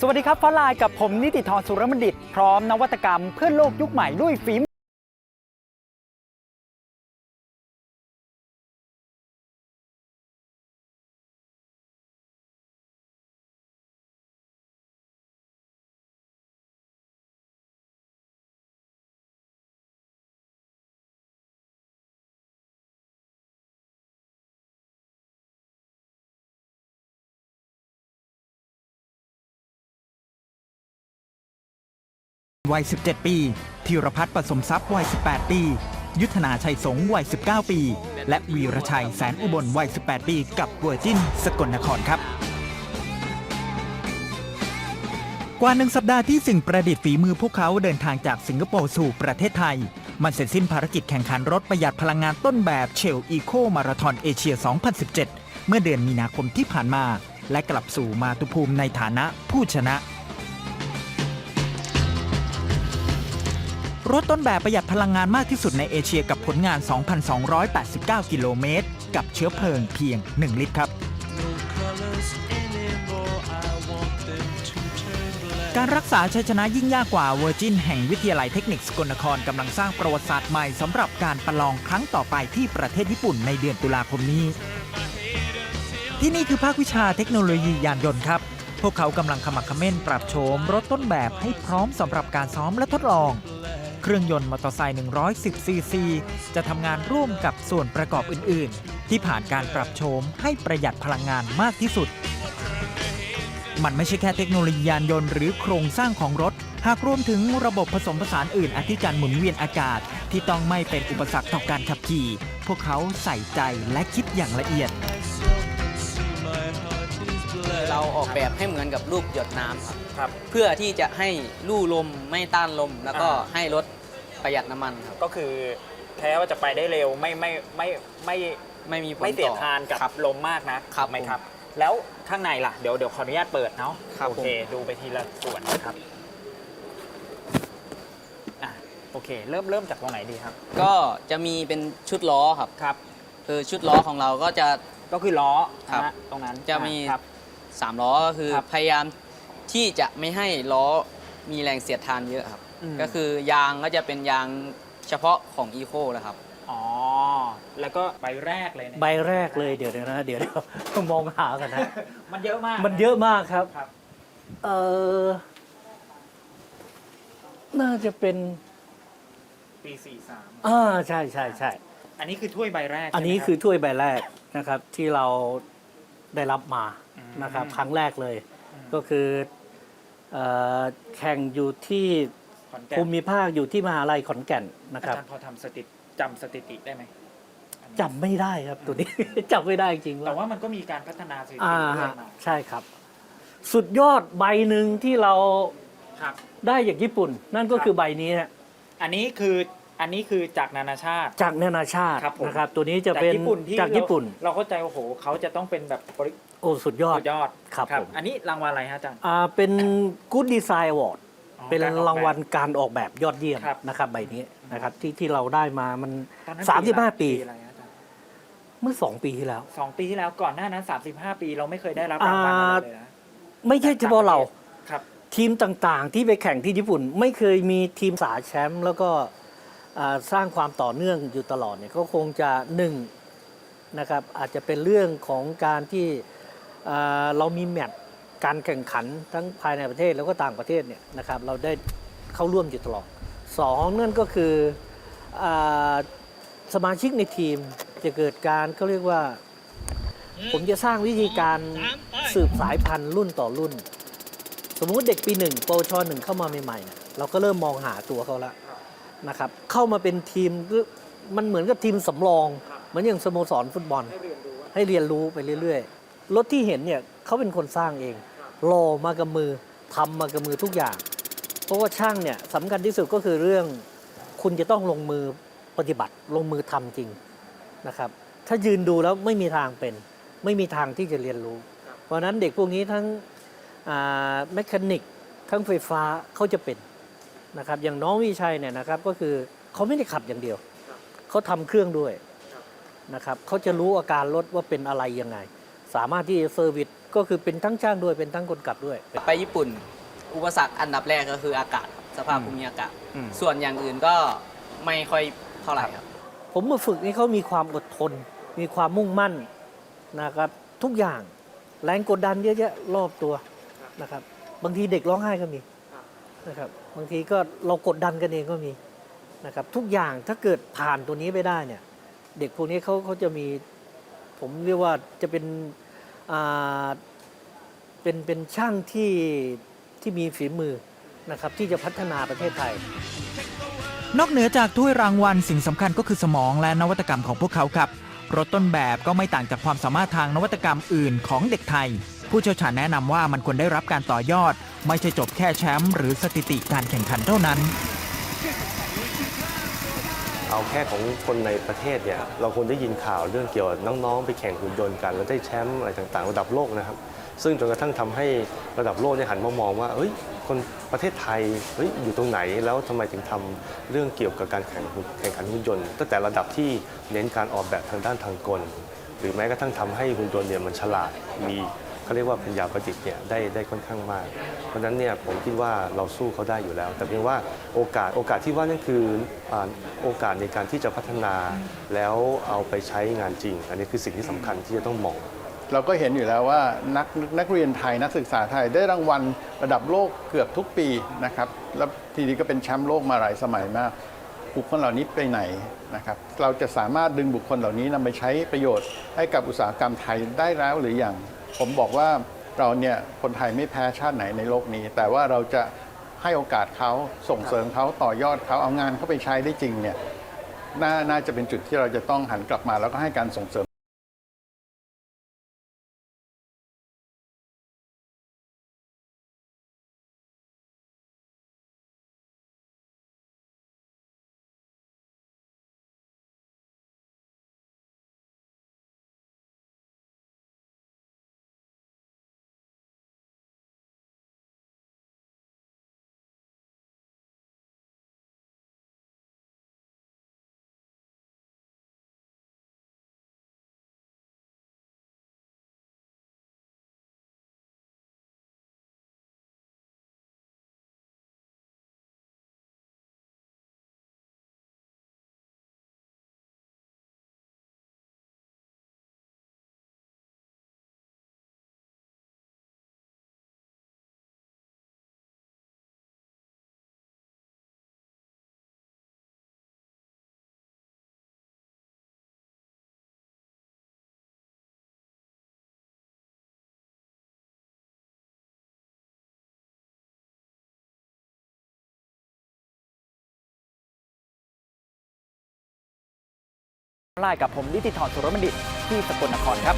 สวัสดีครับฟ้าลายกับผมนิติธรสุรมดิตพร้อมนวัตกรรมเพื่อโลกยุคใหม่ด้วยฝี วัย 17 ปี ธีรพัฒน์ผสมทรัพย์วัย 18 ปี ยุทธนาชัยสงวัย 19 ปี และวีรชัยแสนอุบลวัย 18 ปี กับเวอร์จินสกลนครครับ กว่าหนึ่งสัปดาห์ที่สิ่งประดิษฐ์ฝีมือพวกเขาเดินทางจากสิงคโปร์สู่ประเทศไทย มันเสร็จสิ้นภารกิจแข่งขันรถประหยัดพลังงานต้นแบบเชลอีโคมาราธอนเอเชีย 2017 เมื่อเดือนมีนาคมที่ผ่านมา และกลับสู่มาตุภูมิในฐานะผู้ชนะ รถต้นแบบประหยัดพลังงานมากที่สุดในเอเชียกับผลงาน 2,289 กิโลเมตร กับเชื้อเพลิงเพียง 1 ลิตรครับ การรักษาชัยชนะยิ่งยากกว่าเวอร์จินแห่งวิทยาลัยเทคนิคสกลนครกำลังสร้างประวัติศาสตร์ใหม่สำหรับการประลองครั้งต่อไปที่ประเทศญี่ปุ่นในเดือนตุลาคมนี้ ที่นี่คือภาควิชาเทคโนโลยียานยนต์ครับ พวกเขากำลังขมักขม้นปรับโฉมรถต้นแบบให้พร้อมสำหรับการซ้อมและทดลอง เครื่องยนต์มอเตอร์ไซค์110ซีซีจะทำงานร่วมกับส่วนประกอบอื่น ๆ ที่ผ่านการปรับโฉมให้ประหยัดพลังงานมากที่สุด มันไม่ใช่แค่เทคโนโลยียานยนต์หรือโครงสร้างของรถ หากรวมถึงระบบผสมผสานอื่นอาทิการหมุนเวียนอากาศ ที่ต้องไม่เป็นอุปสรรคต่อการขับขี่ พวกเขาใส่ใจและคิดอย่างละเอียด เราออกแบบให้เหมือนกับลูกหยดน้ำครับ ครับ เพื่อที่จะให้ลู่ลมไม่ต้านลม แล้วก็อ่า ให้รถประหยัดน้ำมันครับ ก็คือแท้ว่าจะไปได้เร็วไม่ไม่ไม่ไม่ไม่มีผลไม่เสียต่อ ทานกับครับลมมากนะครับถูกไหมผมครับ แล้วข้างในล่ะเดี๋ยวเดี๋ยวขออนุญาตเปิดเนาะครับโอเคดูไปทีละส่วนนะครับอะโอเค เริ่มเริ่มจากตรงไหนดีครับก็จะมีเป็นชุดล้อครับ ครับ คือชุดล้อของเราก็จะ ก็คือล้อครับ นะฮะตรงนั้นจะมีครับ 3 ล้อก็คือครับพยายามที่จะไม่ให้ล้อมีแรงเสียดทานเยอะครับ อืม ก็คือยางก็จะเป็นยางเฉพาะของอีโคแหละครับ อ๋อ แล้วก็ใบแรกเลยเนี่ยใบแรกเลยเดี๋ยวเดี๋ยวนะเดี๋ยวเดี๋ยวต้องมองหากันนะ มันเยอะมากมันเยอะมากครับ ครับ เออน่าจะเป็นปีสี่สามอ่าใช่ใช่ใช่อันนี้คือถ้วยใบแรกอันนี้ใช่ไหมรับ คือถ้วยใบแรกนะครับ ที่เรา ได้รับมาอืมนะครับ ครั้งแรกเลยอืมก็คือเอ่อแข่งอยู่ที่ขอนแก่นภูมิภาคอยู่ที่มหาลัยขอนแก่นนะอาครับจารย์พอทำสถิติจำสถิติได้ไหมจำไม่ได้ครับตัวนี้จำไม่ได้จริงแต่ว่าว่ามันก็มีการพัฒนาสถิติอ่าเรื่อฮะยมาใช่ครับ สุดยอดใบหนึ่งที่เราครับได้จากญี่ปุ่น นั่นก็ครับคือใบนี้ฮะอันนี้คือ อันนี้คือจากนานาชาติ จากนานาชาติครับผม นะครับ ตัวนี้จะเป็นญี่ปุ่นที่จากญี่ปุ่น เราเราเข้าใจว่าโอ้โหเขาจะต้องเป็นแบบบริโอ้สุดยอด สุดยอดครับผม อันนี้รางวัลอะไรฮะอาจารย์ อ่าเป็น Good Design Award อ๋อเป็นกออกแบบรางวัลการออกแบบยอดเยี่ยมครับนะครับใบนี้นะครับที่ที่เราได้มามัน ตอนนั้นสามสิบห้าปี อะไรฮะอาจารย์เมื่อสองปีที่แล้ว สองปีที่แล้วก่อนหน้านั้น 35 ปีเราไม่เคยได้รับรางวัลอะไรเลยนะไม่ใช่เฉพาะเรา ครับ ทีมต่างๆ ที่ไปแข่งที่ญี่ปุ่น ไม่เคยมีทีมสาแชมป์แล้วก็อ่า สร้างความต่อเนื่องอยู่ตลอดเนี่ยก็คงจะหนึ่งนะครับอาจจะเป็นเรื่องของการที่เรามีแมตช์การแข่งขันทั้งภายในประเทศแล้วก็ต่างประเทศเนี่ยนะครับเราได้เข้าร่วมอยู่ตลอดสองนั่นก็คืออสมาชิกในทีมจะเกิดการเขาเรียกว่า ผมจะสร้างวิธีการสืบสายพันธุ์รุ่นต่อรุ่น สมมุติเด็กปีหนึ่งปวชหนึ่งเข้ามาใหม่ๆ เราก็เริ่มมองหาตัวเขาล้ว นะครับเข้ามาเป็นทีมมันเหมือนกับทีมสำรองเหมือนอย่างสโมสรฟุตบอล ให้เรียนรู้ไปเรื่อยๆรถที่เห็นเนี่ยเขาเป็นคนสร้างเองรอมากับมือทำมากับมือทุกอย่าง เพราะว่าช่างเนี่ยสำคัญที่สุดก็คือเรื่อง คุณจะต้องลงมือปฏิบัติลงมือทำจริงนะครับ ถ้ายืนดูแล้วไม่มีทางเป็น ไม่มีทางที่จะเรียนรู้ เพราะฉะนั้นเด็กพวกนี้ทั้งแมคานิกทั้งไฟฟ้าเขาจะเป็น นะครับอย่างน้องวิชัยเนี่ยนะครับก็คือเขาไม่ได้ขับอย่างเดียว เขาทำเครื่องด้วยนะครับเขาจะรู้อาการรถว่าเป็นอะไรยังไง สามารถที่จะเซอร์วิสก็คือเป็นทั้งช่างด้วยเป็นทั้งคนขับด้วย ไปญี่ปุ่น อุปสรรคอันดับแรกก็คืออากาศครับสภาพอืมภูมิอากาศอืมส่วนอย่างอื่นก็ไม่ค่อยเท่าไหร่ครับ ผมมาฝึกนี่เขามีความอดทน มีความมุ่งมั่นนะครับ ทุกอย่างแรงกดดันเยอะแยะรอบตัวนะครับ บางทีเด็กร้องไห้ก็มี นะครับบางทีก็เรากดดันกันเองก็มีนะครับทุกอย่างถ้าเกิดผ่านตัวนี้ไปได้เนี่ยเด็กพวกนี้เขาเขาจะมีผมเรียกว่าจะเป็นอ่าเป็นเป็นช่างที่ที่มีฝีมือนะครับที่จะพัฒนาประเทศไทย นอกเหนือจากถ้วยรางวัลสิ่งสำคัญก็คือสมองและนวัตกรรมของพวกเขาครับรถต้นแบบก็ไม่ต่างจากความสามารถทางนวัตกรรมอื่นของเด็กไทย ผู้เชี่ยวชาญแนะนำว่ามันควรได้รับการต่อยอด ไม่ใช่จบแค่แชมป์หรือสถิติการแข่งขันเท่านั้น เอาแค่ของคนในประเทศเนี่ยเราควรได้ยินข่าวเรื่องเกี่ยวกับน้องๆ ไปแข่งหุ่นยนต์กัน แล้วได้แชมป์อะไรต่างๆ ระดับโลกนะครับ ซึ่งจนกระทั่งทำให้ระดับโลกเนี่ยหันมามองว่าเอ้ยคนประเทศไทยเฮ้ยอยู่ตรงไหนแล้วทำไมถึงทำเรื่องเกี่ยวกับการแข่งแข่งขันหุ่นยนต์ตั้งแต่ระดับที่เน้นการออกแบบทางด้านทางกล หรือแม้กระทั่งทำให้หุ่นยนต์เนี่ยมันฉลาดมี เขาเรียกว่าปัญญาประดิษฐ์เนี่ยได้ได้ค่อนข้างมาก เพราะฉะนั้นเนี่ยผมคิดว่าเราสู้เขาได้อยู่แล้ว แต่เพียงว่าโอกาสโอกาสที่ว่านั่นคืออาโอกาสในการที่จะพัฒนา แล้วเอาไปใช้งานจริง อันนี้คือสิ่งที่สำคัญที่จะต้องมอง เราก็เห็นอยู่แล้วว่านักนักเรียนไทยนักศึกษาไทยได้รางวัลระดับโลกเกือบทุกปีนะครับแล้วทีนี้ก็เป็นแชมป์โลกมาหลายสมัยมาก บุคคลเหล่านี้ไปไหนนะครับเราจะสามารถดึงบุคคลเหล่านี้นำไปใช้ประโยชน์ให้กับอุตสาหกรรมไทยได้แล้วหรือยัง ผมบอกว่าเราเนี่ยคนไทยไม่แพ้ชาติไหนในโลกนี้ แต่ว่าเราจะให้โอกาสเขาส่งเสริมเขาต่อยอดเขาเอางานเขาไปใช้ได้จริงเนี่ยนาน่าจะเป็นจุดที่เราจะต้องหันกลับมาแล้วก็ให้การส่งเสริม ไล่กับผมนิติธรสุรบัณฑิตที่สกลนครครับ